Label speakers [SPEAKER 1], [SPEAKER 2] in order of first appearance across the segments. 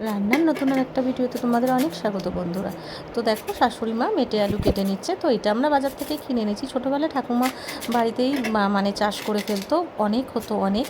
[SPEAKER 1] রান্নার নতুন আর একটা ভিডিওতে তোমাদের অনেক স্বাগত বন্ধুরা। তো দেখো, শাশুড়ি মা মেটে আলু কেটে নিচ্ছে। তো এটা আমরা বাজার থেকে কিনে এনেছি। ছোটোবেলায় ঠাকুমা বাড়িতেই মা- মানে চাষ করে ফেলতো, অনেক হতো অনেক।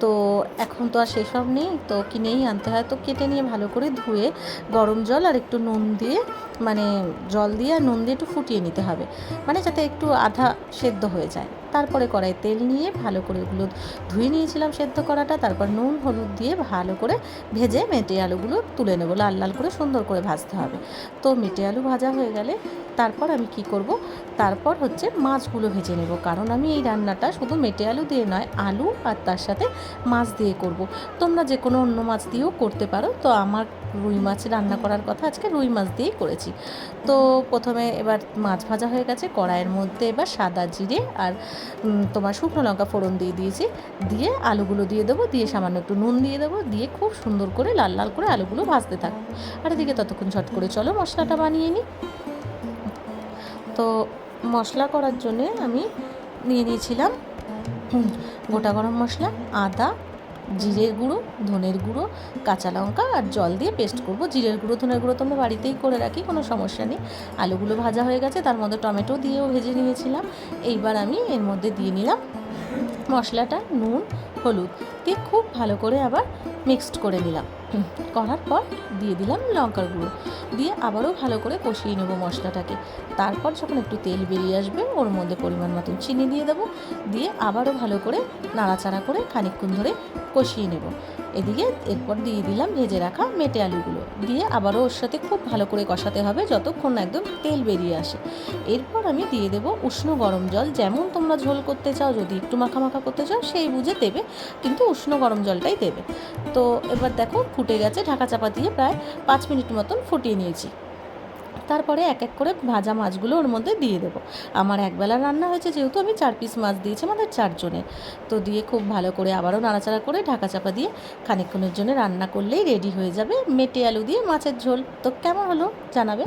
[SPEAKER 1] তো এখন তো আর সেসব নেই। তো কিনেই আনতে হয়। তো কেটে নিয়ে ভালো করে ধুয়ে গরম জল আর একটু নুন দিয়ে মানে জল দিয়ে আর নুন দিয়ে একটু ফুটিয়ে নিতে হবে। মানে যাতে একটু আধা সেদ্ধ হয়ে যায়। তারপরে কড়াই তেল নিয়ে ভালো করে ওগুলো ধুয়ে নিয়েছিলাম সেদ্ধ করাটা, তারপর নুন, হলুদ দিয়ে ভালো করে ভেজে মেটে আলুগুলো তুলে নেব। লাল লাল করে সুন্দর করে ভাজতে হবে। তো মেটে আলু ভাজা হয়ে গেলে তারপর আমি কি করব? তারপর হচ্ছে মাছগুলো ভেজে নেব। কারণ আমি এই রান্নাটা শুধু মেটে আলু দিয়ে নয়, আলু আর তার সাথে মাছ দিয়ে করব। তোমরা যে কোনো অন্য মাছ দিয়েও করতে পারো। তো আমার রুই মাছ রান্না করার কথা আজকে রুই মাছ দিয়েই করেছি। তো প্রথমে এবার মাছ ভাজা হয়ে গেছে। কড়াইয়ের মধ্যে এবার সাদা জিরে আর তোমার শুকনো লঙ্কা ফোড়ন দিয়ে দিয়েছি। দিয়ে আলুগুলো দিয়ে দেবো, দিয়ে সামান্য একটু নুন দিয়ে দেবো, দিয়ে খুব সুন্দর করে লাল লাল করে আলুগুলো ভাজতে থাকব আর এদিকে ততক্ষণ ঝট করে চলো মশলাটা বানিয়ে নিই। তো মশলা করার জন্যে আমি নিয়ে নিয়েছিলাম গোটা গরম মশলা, আদা জিরের গুঁড়ো, ধনের গুঁড়ো, কাঁচা লঙ্কা আর জল দিয়ে পেস্ট করব। জিরের গুঁড়ো, ধনের গুঁড়ো তো আমরা বাড়িতেই করে রাখি, কোনো সমস্যা নেই। আলুগুলো ভাজা হয়ে গেছে, তার মধ্যে টমেটো দিয়েও ভেজে নিয়েছিলাম। এইবার আমি এর মধ্যে দিয়ে নিলাম মশলাটা, নুন, হলুদ দিয়ে খুব ভালো করে আবার মিক্সড করে নিলাম। করার পর দিয়ে দিলাম লঙ্কার গুঁড়ো। দিয়ে আবারও ভালো করে কষিয়ে নেব মশলাটাকে। তারপর যখন একটু তেল বেরিয়ে আসবে, ওর মধ্যে পরিমাণ মতন চিনি দিয়ে দেবো। দিয়ে আবারও ভালো করে নাড়াচাড়া করে খানিকক্ষণ ধরে কষিয়ে নেব। এদিকে এরপর দিয়ে দিলাম ভেজে রাখা মেটে আলুগুলো। দিয়ে আবারও ওর সাথে খুব ভালো করে কষাতে হবে যতক্ষণ না একদম তেল বেরিয়ে আসে। এরপর আমি দিয়ে দেবো উষ্ণ গরম জল। যেমন তোমরা ঝোল করতে চাও, যদি একটু মাখা মাখা করতে চাও, সেই বুঝে দেবে। কিন্তু উষ্ণ গরম জলটাই দেবে। তো এবার দেখো ফুটে গেছে, ঢাকা চাপা দিয়ে প্রায় পাঁচ মিনিট মতন ফুটিয়ে নিয়েছি। তারপরে এক এক করে ভাজা মাছগুলো ওর মধ্যে দিয়ে দেবো। আমার একবেলা রান্না হয়েছে যেহেতু আমি চার পিস মাছ দিয়েছি আমাদের চারজনের। তো দিয়ে খুব ভালো করে আবারও নাড়াচাড়া করে ঢাকা চাপা দিয়ে খানিকক্ষণের জন্য রান্না করলেই রেডি হয়ে যাবে। মেটে আলু দিয়ে মাছের ঝোল। তো কেমন হলো জানাবে?